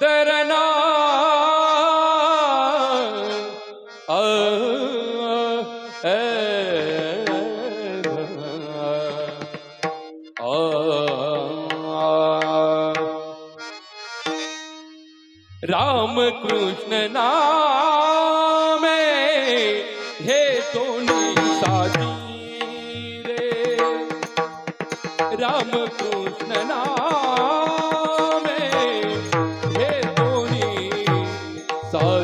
दरना राम कृष्ण नामे हे दोन्ही साथी रे। राम कृष्ण नाम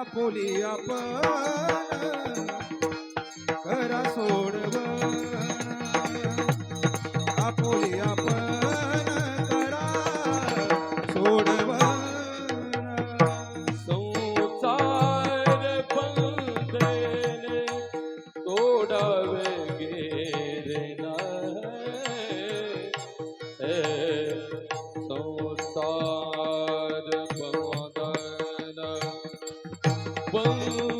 आपोली आपण करा सोडव आपोली आपण करा सोडव तोडावे गेले. Whoa.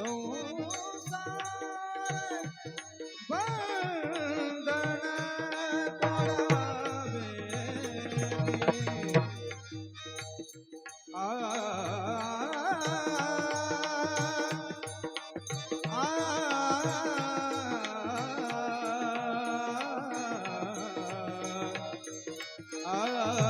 ah, ah, ah.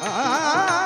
Ah